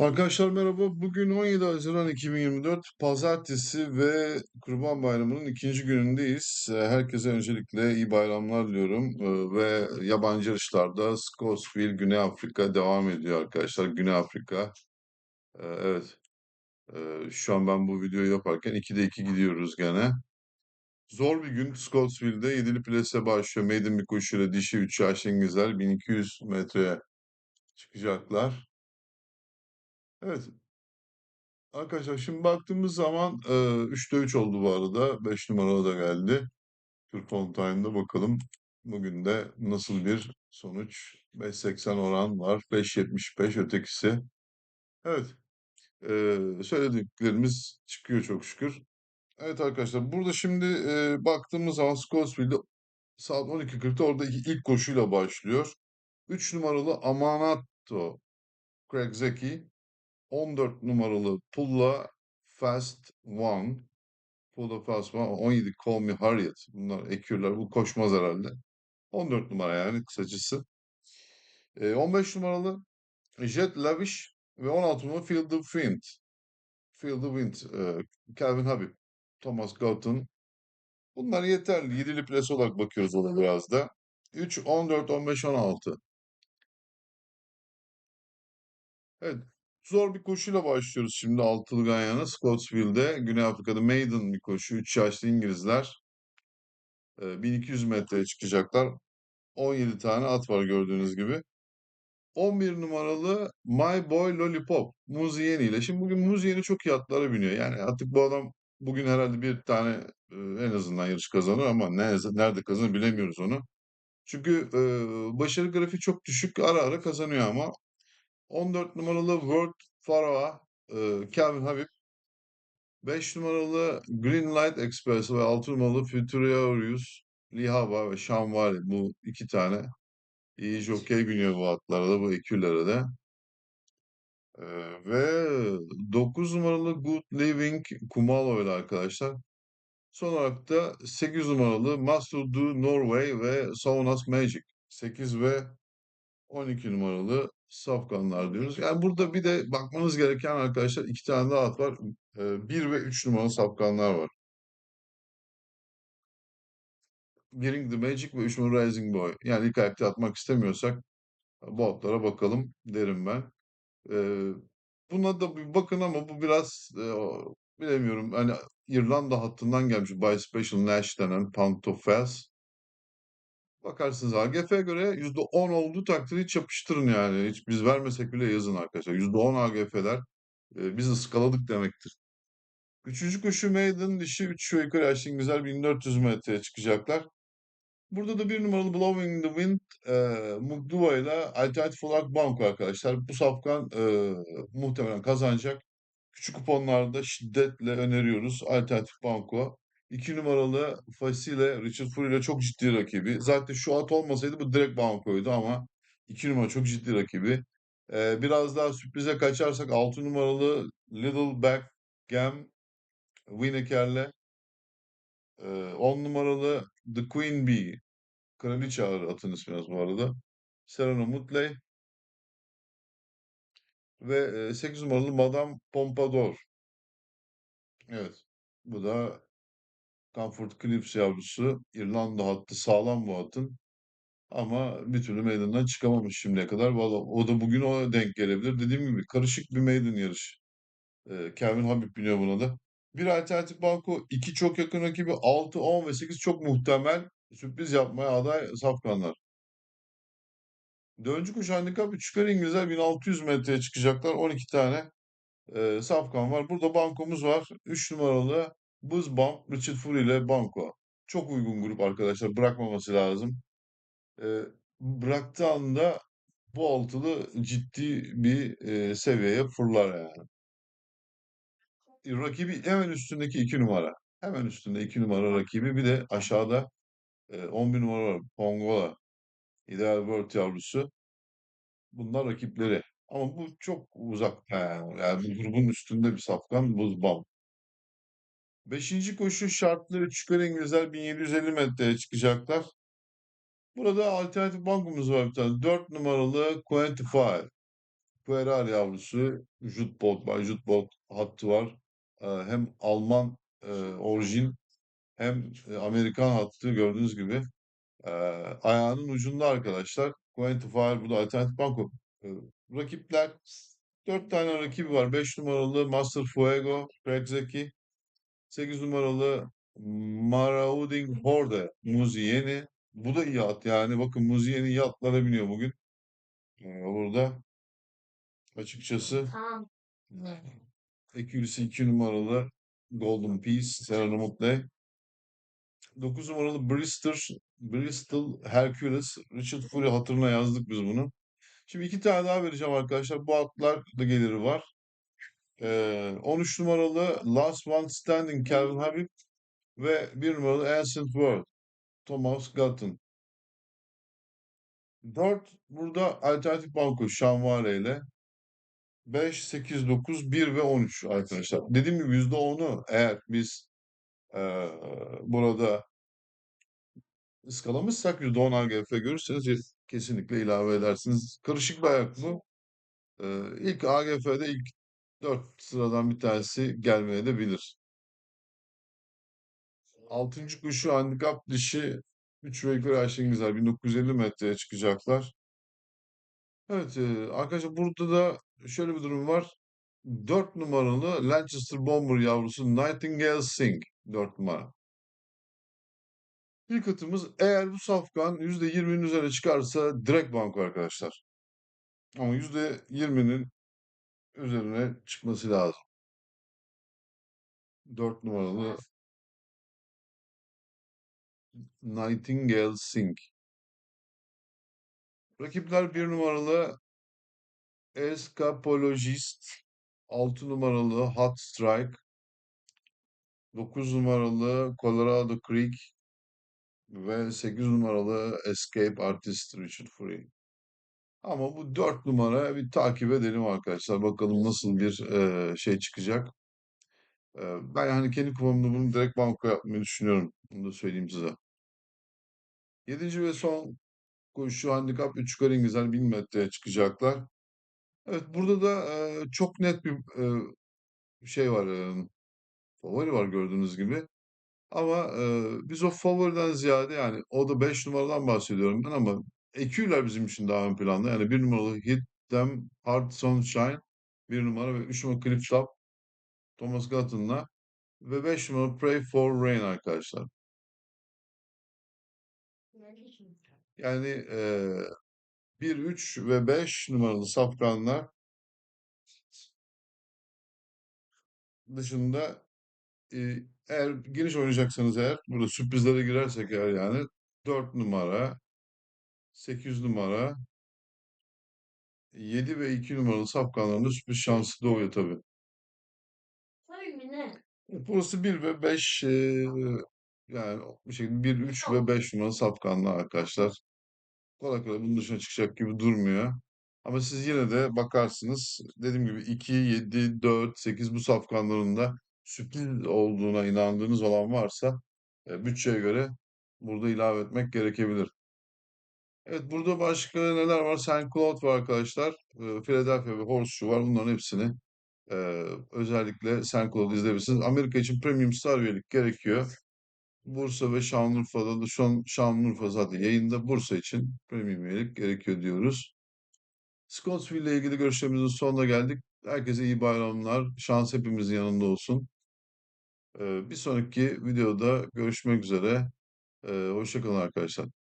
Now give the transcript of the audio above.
Arkadaşlar merhaba. Bugün 17 Haziran 2024 Pazartesi ve Kurban Bayramı'nın ikinci günündeyiz. Ee, Herkese öncelikle iyi bayramlar diliyorum. Ee, Ve yabancı yarışlarda Scottsville, Güney Afrika devam ediyor arkadaşlar. Güney Afrika. Ee, Evet. Şu an ben bu videoyu yaparken 2'de 2 gidiyoruz gene. Zor bir gün Scottsville'de. Yedili plase başlıyor. Maiden bir koşuyla dişi 3 yaşlı İngilizler 1200 metreye çıkacaklar. Evet, Arkadaşlar şimdi baktığımız zaman e, 3'te 3 oldu bu arada. 5 numaralı da geldi. Türk on Time'da bakalım. Bugün de nasıl bir sonuç? 5.80 oran var. 5.75 ötekisi. Evet. e, söylediklerimiz çıkıyor çok şükür. Evet arkadaşlar burada şimdi baktığımız zaman Scottsville'de saat 12.40'da orada ilk koşuyla başlıyor. 3 numaralı Amanato Craig Zeki 14 numaralı Pulla Fast One. Pulla Fast One. 17 Call Me Harriet. Bunlar ekürler. Bu koşmaz herhalde. 14 numara yani kısacası. Ee, 15 numaralı Jet Lavish ve 16 numaralı Feel the Wind. Feel the Wind. e, Calvin Habib. Thomas Gautin. Bunlar yeterli. Yedili pres olarak bakıyoruz ona biraz da. 3, 14, 15, 16. Evet. Zor bir koşuyla başlıyoruz şimdi altılı Ganyan'a. Scottsville'de, Güney Afrika'da maiden bir koşu. 3 yaşlı İngilizler. e, 1200 metreye çıkacaklar. 17 tane at var gördüğünüz gibi. 11 numaralı My Boy Lollipop. Muzieni ile. Şimdi bugün Muzieni çok iyi atlara biniyor. Yani artık bu adam bugün herhalde bir tane e, en azından yarış kazanır ama ne, nerede kazanır bilemiyoruz onu. Çünkü e, başarı grafiği çok düşük. Ara ara kazanıyor ama. 14 numaralı World Pharaoh e, Calvin Habib 5 numaralı Green Light Express ve 6 numaralı Futurious Lihava ve Şamvari bu iki tane iyi jockey biniyor bu atlara da bu ekürlere de. Ee, ve 9 numaralı Good Living Kumalo ile arkadaşlar. Son olarak da 8 numaralı Master Do Norway ve Saunas Magic. 8 ve 12 numaralı safkanlar diyoruz. Yani burada bir de bakmanız gereken arkadaşlar iki tane daha at var. 1 ve 3 numaralı safkanlar var. Bring the Magic ve 3 numaralı Rising Boy. Yani ilk ayakta atmak istemiyorsak bu atlara bakalım derim ben. Ee, buna da bir bakın ama bu biraz e, bilemiyorum. Hani İrlanda hattından gelmiş By Special Nash denen Pound of Fels. Bakarsınız AGF'ye göre %10 olduğu takdirde hiç yapıştırın yani. Hiç biz vermesek bile yazın arkadaşlar. %10 AGF'ler e, biz ıskaladık demektir. Üçüncü koşu Maiden dişi 3 ve yukarı yaşlı İngilizler 1400 metreye çıkacaklar. Burada da bir numaralı Blowing the Wind e, Mugduva ile Alternatif olarak banko arkadaşlar. Bu safkan e, muhtemelen kazanacak. Küçük kuponlarda şiddetle öneriyoruz. Alternatif banko. 2 numaralı Fasile Richard Fury ile çok ciddi rakibi. Zaten şu at olmasaydı bu direkt bankoydu ama 2 numara çok ciddi rakibi. E, biraz daha sürprize kaçarsak 6 numaralı Little Back Gam Winneker'le e, 10 numaralı The Queen Bee Kraliçe ağır atın ismi bu arada. Serena Mutley ve e, 8 numaralı Madame Pompadour. Evet. Bu da Comfort Cliffs yavrusu. İrlanda hattı sağlam bu atın. Ama bir türlü meydandan çıkamamış şimdiye kadar. Valla o da bugün o denk gelebilir. Dediğim gibi karışık bir meydan yarış. E, Kevin Habib biniyor buna da. Bir alternatif banko, iki çok yakın rakibi, 6, 10 ve 8 çok muhtemel sürpriz yapmaya aday safkanlar. Dördüncü kuş handikap 3 yukarı İngilizler 1600 metreye çıkacaklar. 12 tane e, safkan var. Burada bankomuz var. 3 numaralı Buz Bump Richard Fury ile banko. Çok uygun grup arkadaşlar. Bırakmaması lazım. E, bıraktığı anda bu altılı ciddi bir e, seviyeye fırlar yani. E, Rakibi hemen üstündeki 2 numara. Hemen üstünde 2 numara rakibi. Bir de aşağıda e, 11 numara var. Pongola. İdeal World yavrusu. Bunlar rakipleri. Ama bu çok uzakta yani. Yani bu grubun üstünde bir safkan Buzbam. Beşinci koşu şartları çıkar İngilizler 1750 metreye çıkacaklar. Burada alternatif bankumuz var bir tane. 4 numaralı Quantify. Ferrari yavrusu Jut Bolt var. Jut Bolt hattı var. Ee, hem Alman e, orijin hem e, Amerikan hattı gördüğünüz gibi. Ee, ayağının ucunda arkadaşlar. Quantifier bu da alternatif banko. Ee, rakipler dört tane rakibi var. 5 numaralı Master Fuego, Craig Zeki. 8 numaralı Marauding Horde, Muzi yeni. Bu da iyi at yani. Bakın Muzi yeni iyi atlara biniyor bugün. Ee, burada açıkçası Tamam. 202 numaralı Golden Peace, Serena Mutley. 9 numaralı Bristol, Bristol Hercules, Richard Fury hatırına yazdık biz bunu. Şimdi iki tane daha vereceğim arkadaşlar. Bu atlar da geliri var. Ee, 13 numaralı Last One Standing Calvin Habib ve 1 numaralı Ancient World Thomas Gatton. 4 burada alternatif banko Şanvare ile 5, 8, 9, 1 ve 13 arkadaşlar. Dediğim gibi %10'u eğer biz eee, burada ıskalamışsak %10 AGF görürseniz kesinlikle ilave edersiniz. Karışık bir ayak bu. Eee ilk AGF'de ilk 4 sıradan bir tanesi gelmeye de bilir. Altıncı kuşu handikap dişi 3 ve yukarı Ayşen Güzel 1950 metreye çıkacaklar. Evet eee, arkadaşlar burada da şöyle bir durum var. 4 numaralı Lancaster Bomber yavrusu Nightingale Singh 4 numara. İlk atımız eğer bu safkan %20'nin üzerine çıkarsa direkt banko arkadaşlar. Ama %20'nin üzerine çıkması lazım. 4 numaralı Nightingale Singh. Rakipler 1 numaralı Escapologist, 6 numaralı Hot Strike, 9 numaralı Colorado Creek ve 8 numaralı Escape Artist Richard Fury. Ama bu 4 numara bir takip edelim arkadaşlar. Bakalım nasıl bir eee, şey çıkacak. Eee, ben hani kendi kupamda bunu direkt banko yapmayı düşünüyorum. Bunu da söyleyeyim size. 7. ve son koşu handikap 3 yukarı İngilizler 1000 metreye çıkacaklar. Evet burada da eee, çok net bir eee, şey var. eee, favori var gördüğünüz gibi. Ama eee, biz o favoriden ziyade yani o da 5 numaradan bahsediyorum ben ama EQ'ler bizim için daha ön planda. Yani 1 numaralı Hit Them Hard Sunshine 1 numara ve 3 numaralı Clip Shop Thomas Gatton'la ve 5 numaralı Pray for Rain arkadaşlar. Yani eee 1, 3 ve 5 numaralı safkanlar dışında eee, eğer geniş oynayacaksanız eğer burada sürprizlere girersek eğer yani 4 numara 8 numara 7 ve 2 numaralı safkanlarında sürpriz şansı doğuyor tabii. Tabii mi ne? Burası 1 ve 5 eee, yani bir şekilde 1, 3 ve 5 numaralı safkanlar arkadaşlar. Kolay kolay bunun dışına çıkacak gibi durmuyor. Ama siz yine de bakarsınız. Dediğim gibi 2, 7, 4, 8 bu safkanlarında sürpriz olduğuna inandığınız olan varsa e, bütçeye göre burada ilave etmek gerekebilir. Evet burada başka neler var? Saint Cloud var arkadaşlar. Philadelphia ve Horseshoe var. Bunların hepsini özellikle Saint Cloud izleyebilirsiniz. Amerika için Premium Star üyelik gerekiyor. Bursa ve Şanlıurfa'da da şu an Şanlıurfa zaten yayında. Bursa için Premium üyelik gerekiyor diyoruz. Scottsville ile ilgili görüşlerimizin sonuna geldik. Herkese iyi bayramlar. Şans hepimizin yanında olsun. Bir sonraki videoda görüşmek üzere. Ee, hoşça kalın arkadaşlar.